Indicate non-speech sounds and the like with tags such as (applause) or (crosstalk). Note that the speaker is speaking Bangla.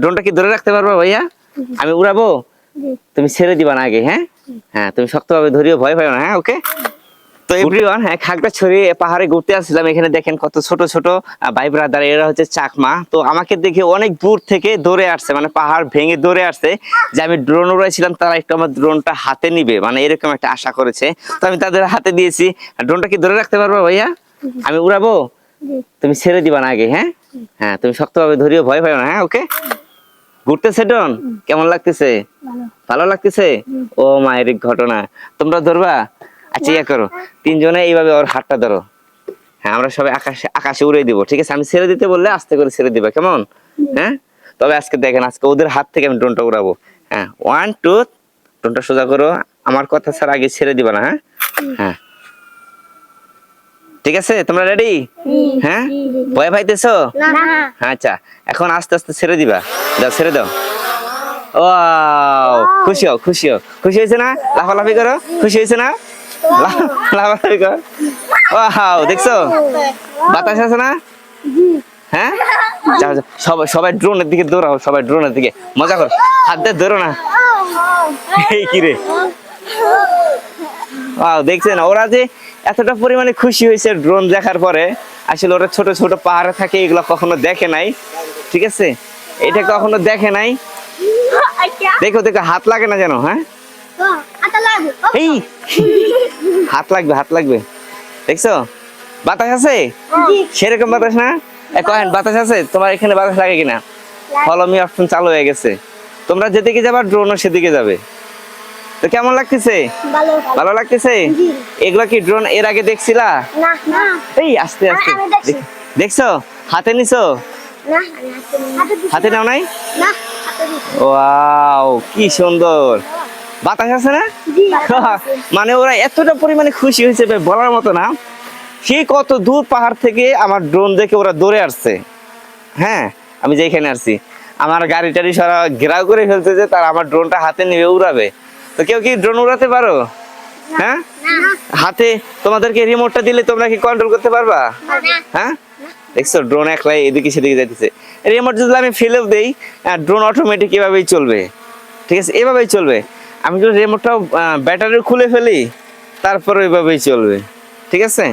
ড্রোনটা কি ধরে রাখতে পারবা ভাইয়া? আমি উড়াবো? তুমি ছেড়ে দিবা না আগে হ্যাঁ? হ্যাঁ তুমি শক্তভাবে ধরিও ভয় পাও না হ্যাঁ ওকে? তো এভরিওয়ান হ্যাঁ খাগড়াছড়ি পাহাড়ে ঘুরতে আসছিলাম এখানে দেখেন কত ছোট ছোট ভাই ব্রাদার এরা হচ্ছে চাকমা। তো আমাকে দেখে অনেক দূর থেকে দৌড়ে আসছে মানে পাহাড় ভেঙে দৌড়ে আসছে যে আমি ড্রোন উড়াইছিলাম তারা একটু আমার ড্রোনটা হাতে নিবে মানে এরকম একটা আশা করেছে। তো আমি তাদের হাতে দিয়েছি। ড্রোনটা কি ধরে রাখতে পারবা ভাইয়া? আমি উড়াবো? তুমি ছেড়ে দিবা না আগে হ্যাঁ? হ্যাঁ তুমি শক্তভাবে ধরিও ভয় পাও না হ্যাঁ ওকে? ঘুরতেছে ড্রোন কেমন লাগতেছে? ভালো। লাগতেছে? ও মায়ের ঘটনা। তোমরা ধরবা? আচ্ছা ইয়া করো। তিনজনে এইভাবে ওর হাতটা ধরো। হ্যাঁ আমরা সবাই আকাশে আকাশে উড়ে দিব ঠিক আছে? আমি ছেড়ে দিতে বললে আস্তে করে ছেড়ে দিবা কেমন? হ্যাঁ? তবে আজকে দেখেন আজকে ওদের হাত থেকে আমি ড্রোনটা উড়াবো। হ্যাঁ ওয়ান টু ড্রোনটা সোজা করো। আমার কথা ছাড়া আগে ছেড়ে দিবা না হ্যাঁ? হ্যাঁ। ঠিক আছে? তোমরা রেডি হ্যাঁ? ভয় পাইতেছো? আচ্ছা এখন আস্তে আস্তে ছেড়ে দিবা। দাও ছেড়ে দাও। ওয়াও খুশি হও খুশি হও। খুশি হয়েছে না? লাফালাফি করো। খুশি হয়েছে না? লাফালাফি করো। ওয়াও দেখছ? বাতাস আছে না? হ্যাঁ? সবাই সবাই ড্রোনের দিকে দৌড়াও সবাই ড্রোনের দিকে। মজা করো। হাত দিয়ে ধরো না। এই কি রে? দেখছেন, ওরা যে এতটা পরিমাণে খুশি হয়েছে ড্রোন দেখার পরে, আসলে ওরা ছোট ছোট পাহাড়ে থাকে, এগুলো কখনো দেখে নাই, ঠিক আছে? এটা কখনো দেখে নাই। দেখো দেখো, হাত লাগে না যেন হ্যাঁ? হাত লাগবে হাত লাগবে। দেখছ? বাতাস আছে? সেরকম বাতাস না? এ বাতাস আছে? তোমার এখানে বাতাস লাগে কিনা? ফলো মি অপশন চালু হয়ে গেছে। তোমরা যেদিকে যাবা ড্রোনও সেদিকে যাবে। তো কেমন লাগতেছে? ভালো। ভালো লাগতেছে? জি। এগুলা কি ড্রোন এর আগে দেখছিলা? না না। এই আস্তে আস্তে। দেখছি। দেখ- দেখছ? হাতে নিছো? হাতে হাতে নাও নাই? না ওয়াও কি সুন্দর। বাতাস আছে না? (laughs) মানে ওরা এতটা পরিমাণে খুশি হয়েছে বলার মতো না। সেই কত দূর পাহাড় থেকে আমার ড্রোন দেখে ওরা দৌড়ে আসছে। হ্যাঁ আমি যেখানে আসছি আমার গাড়ি টাড়ি সারা ঘেরাও করে ফেলছে যে তার আমার ড্রোনটা হাতে নিয়ে উড়াবে। তো কেউ কি ড্রোন উড়াতে পারো? হ্যাঁ? হাতে তোমাদেরকে রিমোটটা দিলে তোমরা কি কন্ট্রোল করতে পারবা? হ্যাঁ? দেখছ ড্রোন একলাই এদিকে সেদিকে যাইতেছে। রিমোট যদি আমি ফেলেও দেই ড্রোন অটোমেটিক এভাবেই চলবে। ঠিক আছে? এভাবেই চলবে। আমি যদি রিমোটটা ব্যাটারি খুলে ফেলি তারপরে এভাবেই চলবে। ঠিক আছে?